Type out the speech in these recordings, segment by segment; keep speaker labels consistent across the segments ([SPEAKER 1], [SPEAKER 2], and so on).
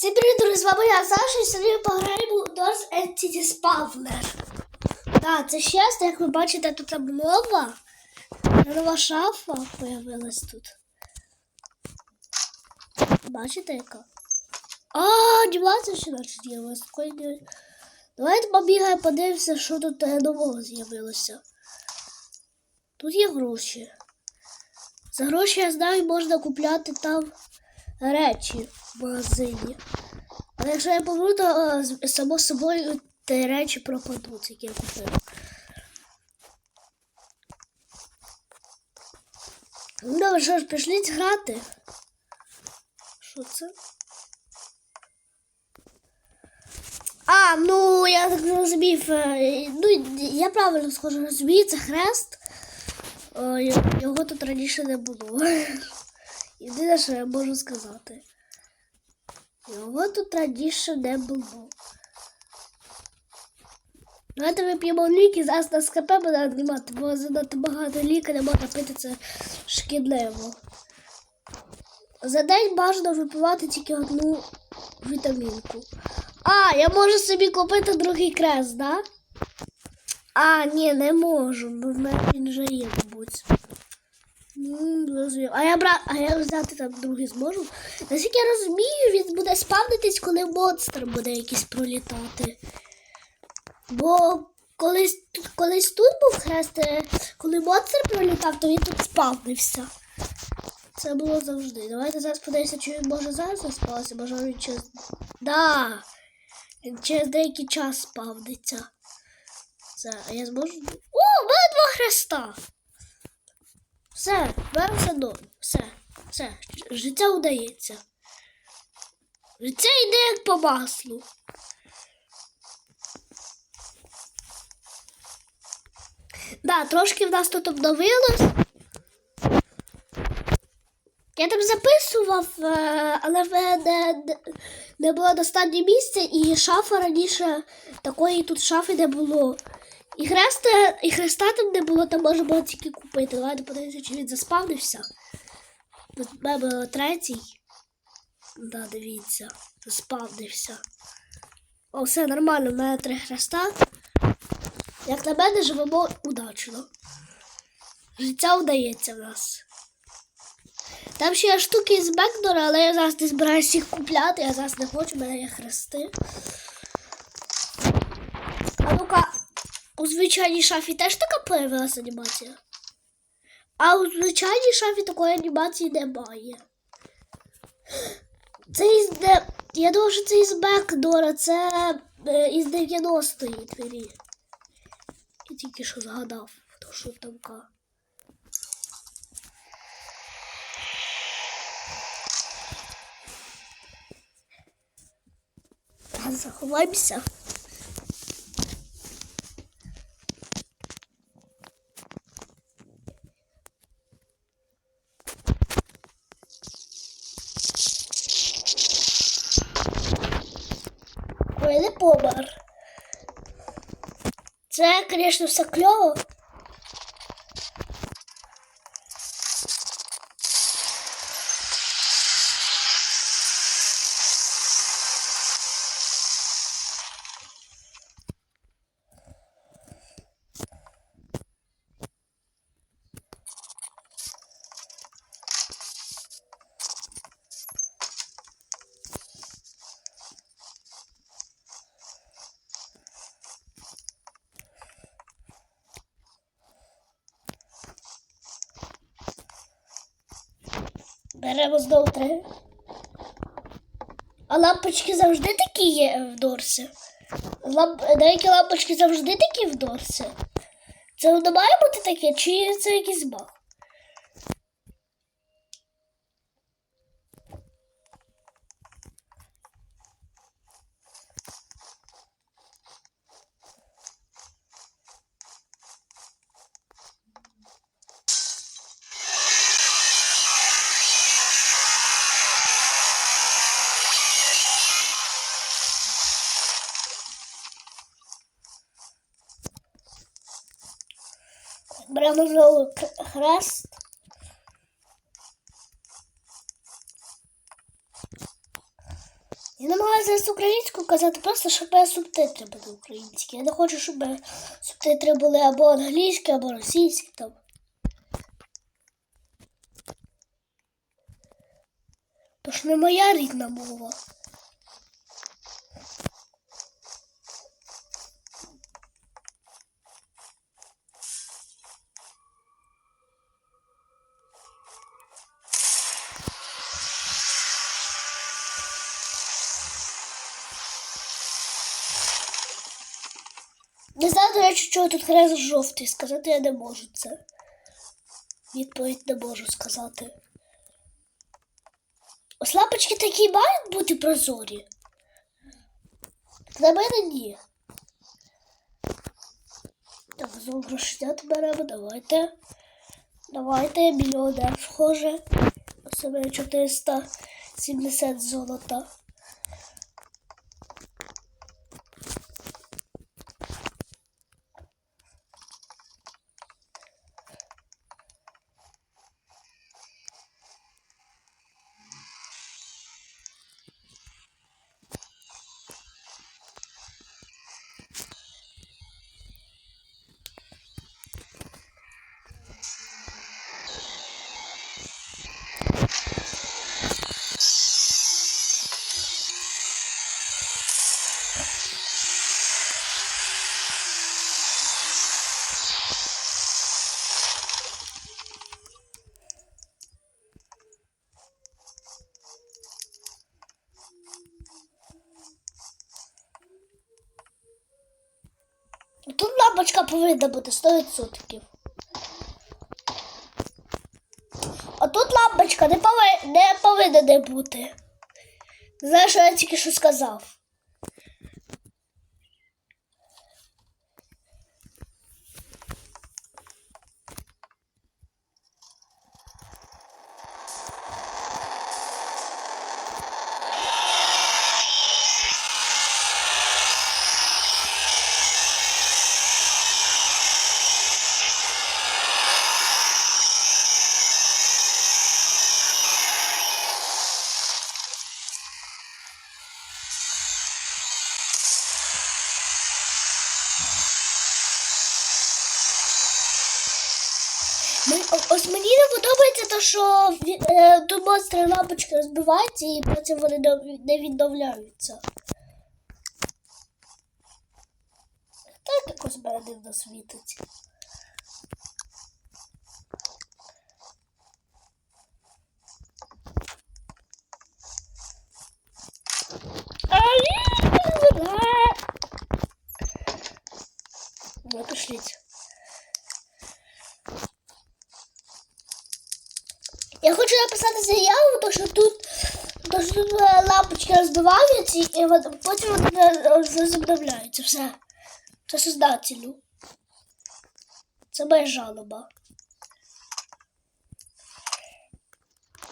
[SPEAKER 1] Всім привіт, друзі, з вами я Саша, і сьогодні пограємо у Doors Entity Spawner. Так, це щастя, як ви бачите, тут нова, нова шафа появилась тут. Бачите, яка? А, анімація ще наче з'явилась. Такої Давайте побігаємо, подивимося, що тут нового з'явилося. Тут є гроші. За гроші, я знаю, можна купляти там речі в магазині. Але якщо я помру, то е, само собою ті речі пропадуть, які я купив. Ну, добре, що ж, пішліть грати. Що це? А, ну я так зрозумів. е, Ну, я правильно схоже розумію, це хрест. О, його тут раніше не було. Єдине, що я можу сказати. Його тут раніше не було. Давайте вип'ємо ліки, зараз на СКП буде віднімати, бо занадто багато ліка не можна пити це шкідливо. За день бажано випивати тільки одну вітамінку. А, я можу собі купити другий крест, да? А, ні, не можу, бо в мене він вже є, мабуть. Зрозумів. А я бра... а я взяти там другий зможу. Наскільки я розумію, він буде спавнитись, коли монстр буде якийсь пролітати. Бо колись, колись тут був хрест, е, коли монстр пролітав, то він тут спавнився. Це було завжди. Давайте зараз подивимося, чи він може зараз заспався, може він через. Да! Він через деякий час спавниться. Це, а я зможу. О, в мене два хреста! Все, все норм. Все, все, життя удається. Життя йде як по маслу. Да, трошки в нас тут обновилось. Я там записував, е, але в мене не, не було достатньо місця, і шафа раніше такої тут шафи не було. І хреста, і хреста там не було, там можна було тільки купити. Давайте подивимося, чи він заспавнився. Тут третій. Да, дивіться, заспавнився. О, все нормально, в мене три хреста. Як на мене, живемо удачно. Життя вдається в нас. Там ще є штуки з Бекдора, але я зараз не збираюся їх купляти, я зараз не хочу, в мене є хрести. А ну-ка, у звичайній шафі теж така появилася анімація. А у звичайній шафі такої анімації немає. Це із де. Я думав, що це із Бекдора, це е, із 90-ї двері. Я тільки що згадав, то що там ка. Заховаємося. Ой, не помер. Це, звісно, все кльово. Беремо знову три. А лампочки завжди такі є в Дорсі. Ламп... Деякі лампочки завжди такі в Дорсі. Це не має бути таке, чи це якийсь баг? К- хрест. Я намагаюся українську казати, просто щоб субтитри були українські. Я не хочу, щоб субтитри були або англійські, або російські там. Тож не моя рідна мова. Чого тут хрест жовтий. Сказати я не можу це. Відповідь не можу сказати. Ось лапочки такі мають бути прозорі. Для мене ні. Так, знову грошенят беремо, давайте. Давайте, мільйонер схоже. Ось у мене 470 золота. Тут повинна 100%. А тут лампочка не, пови... не повинна не бути. Знаєш, я тільки що сказав? Що ві- е, тут монстри лампочки розбиваються і потім вони не- відновляються. Так якось мене дивно світить. Ну, пошліть. Я хочу написати заяву, то що тут, то що тут е, лампочки і от потім е, розобновляються. Все. Це создателю. Це моя жалоба.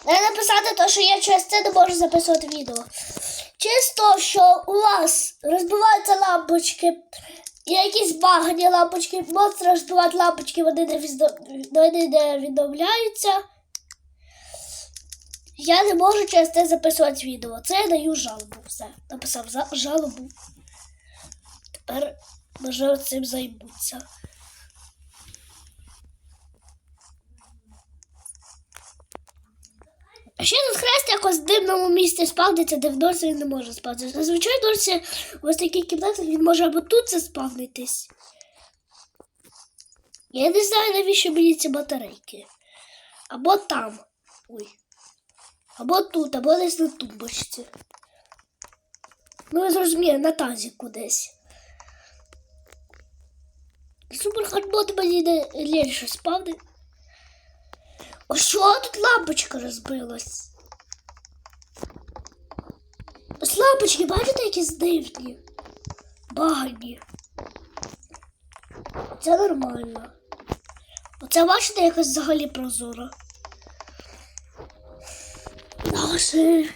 [SPEAKER 1] Треба написати те, що я через це не можу записувати відео. Через те, що у вас розбиваються лампочки, якісь багані лампочки, монстри розбивають лампочки, вони не відновляються. Я не можу через це записувати відео. Це я даю жалобу. Все. Написав жалобу. Тепер можливо цим займуться. А ще тут хрест якось в дивному місці спавниться, де в Дорсі він не може спавнитися. Зазвичай Дорсі в ось такій кімнаті він може або тут заспавнитись. Я не знаю, навіщо мені ці батарейки. Або там. Ой. Або тут, або десь на тумбочці. Ну, я зрозумію, на тазіку десь. Суперхардбот мені не лінше спавни. О, що тут лампочка розбилась? Ось лампочки, бачите, якісь дивні? Багані. Це нормально. Оце бачите, якось взагалі прозоро. Наше.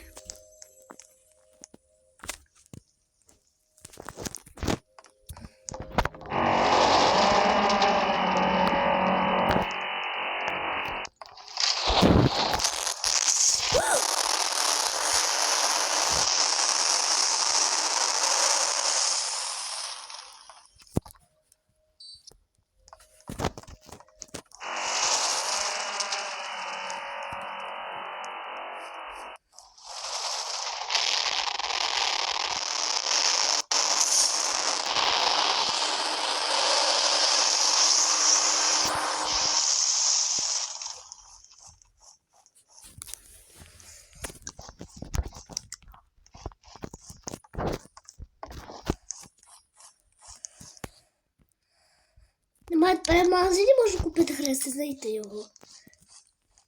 [SPEAKER 1] в магазині можу купити хрест і знайти його.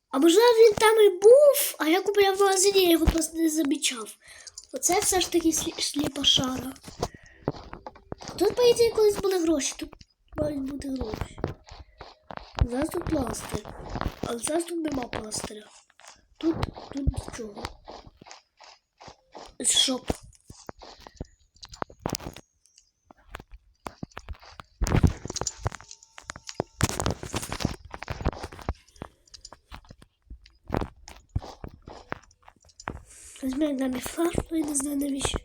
[SPEAKER 1] А можливо він там і був, а я купив в магазині, я його просто не замічав. Оце все ж таки сліпа шара. Тут, по ідеї, колись були гроші, тут мають бути гроші. Зараз тут пластир. А зараз тут нема пластиря. Тут, тут нічого. Шоп. Візьми нам і флажку, я не знаю навіщо.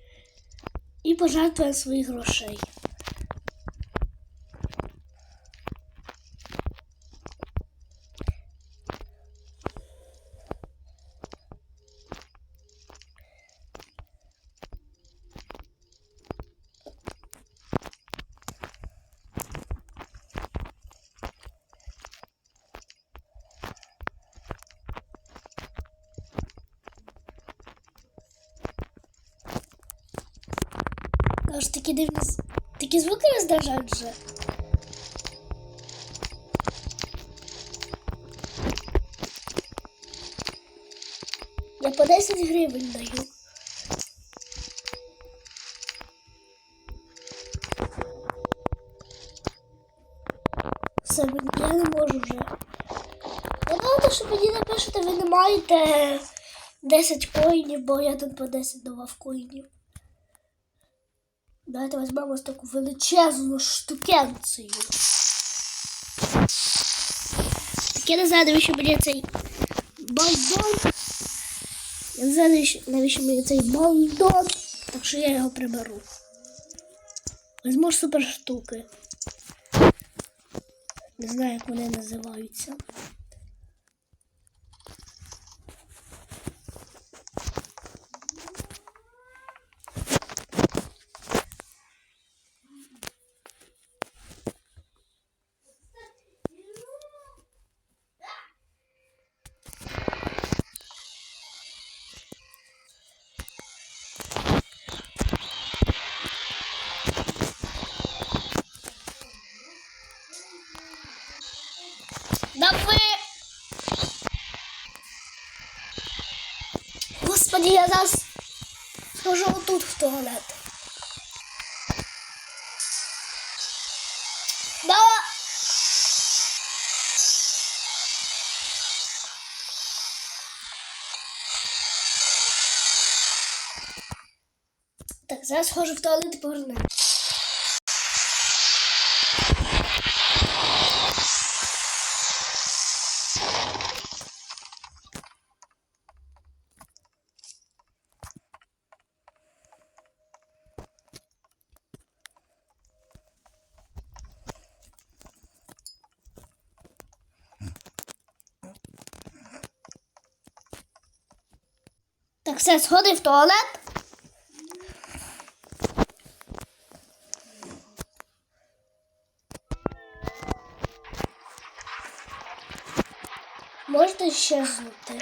[SPEAKER 1] І пожертвує своїх грошей. Такі дивні. Такі звуки роздражають вже. Я по 10 гривень даю. Все, я не можу вже. Давайте, що мені напишете, ви не маєте 10 коїнів, бо я тут по 10 давав коїнів. Давайте візьмемо ось таку величезну штукенцію. Так я не знаю, навіщо мені цей балдон. Я не знаю, навіщо, мені цей балдон. Так що я його приберу. Візьму ж супер штуки. Не знаю, як вони називаються. Туалет. Да. Так, зараз схожу в туалет і поверну. Все, сходи в туалет. Можете щезнути.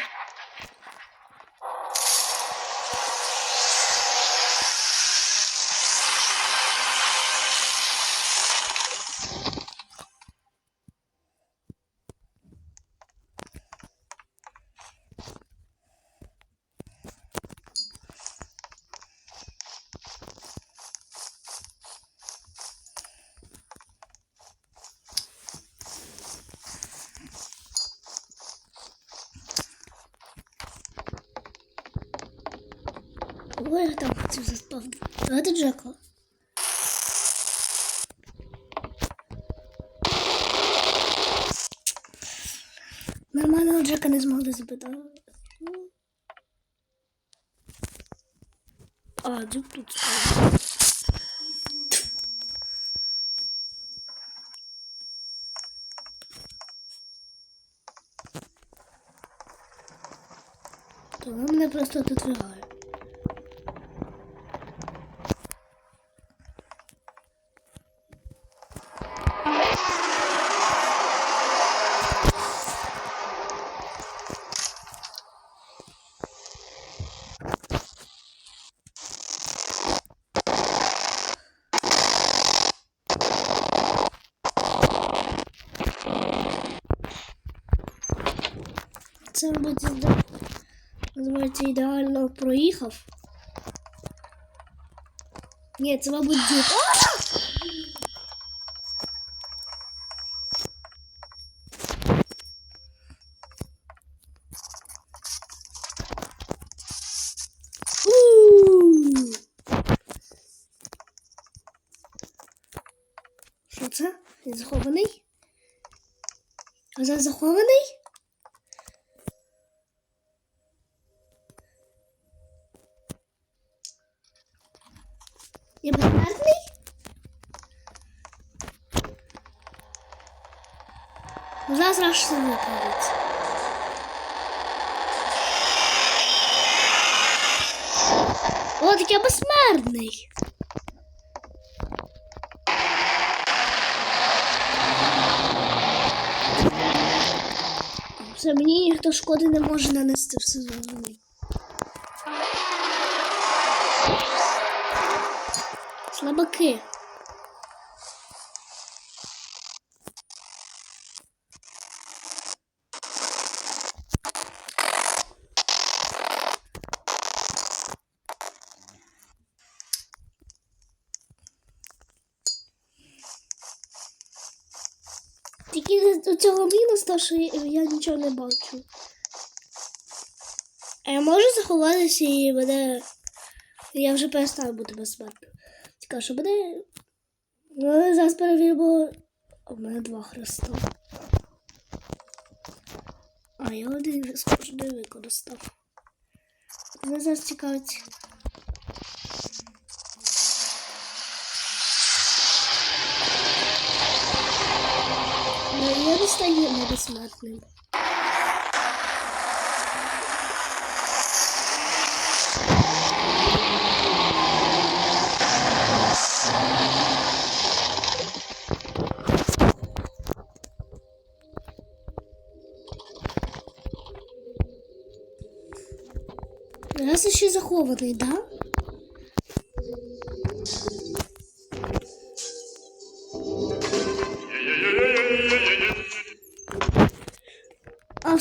[SPEAKER 1] Ой, я там хотів заспавнити. Давайте Джеко. Нормального Джека не змогли забити. А, Джек тут. То мене просто тут вигає. Це, мабуть, називається ідеально проїхав. Ні, це, мабуть, дід. Що це? Він захований? А це захований? Я безсмертний? Ну, Зараз аж все виправить. О, так я безсмертний. Все, мені ніхто шкоди не може нанести в сезоні. Слабаки. Тільки у цього мінус, то що я нічого не бачу. А я можу заховатися і мене. Я вже перестав бути безсмертним. Цікаво, що буде. Ну, зараз перевіримо. У мене два хреста. А, я один вже схоже не використав. Мене зараз цікавить. Стаю небезсмертним. Раз ще захований, да?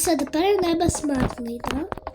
[SPEAKER 1] Все, тепер я не безсмертний, да?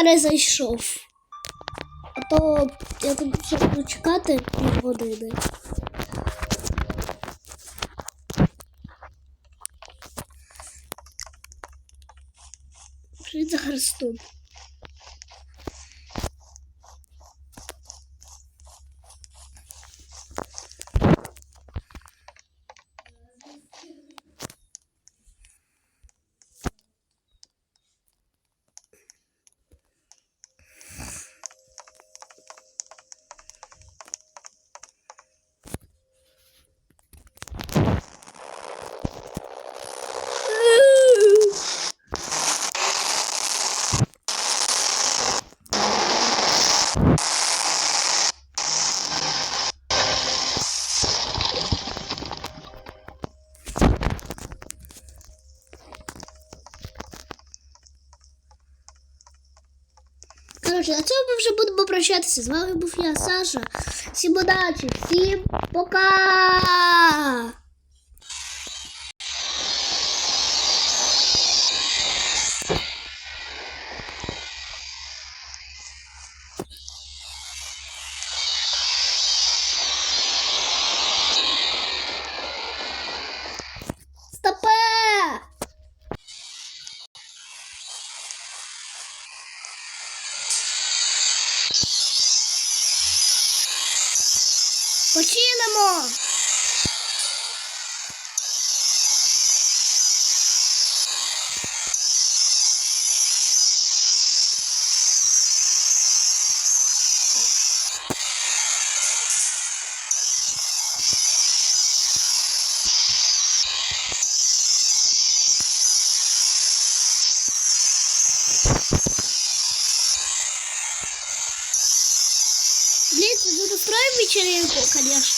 [SPEAKER 1] перезайшов. А то я буду чекати на години. Привіт за Христом. Прощатися. З вами був я, Саша. Всім удачі, всім пока! Починимо. вечеринку. Yeah.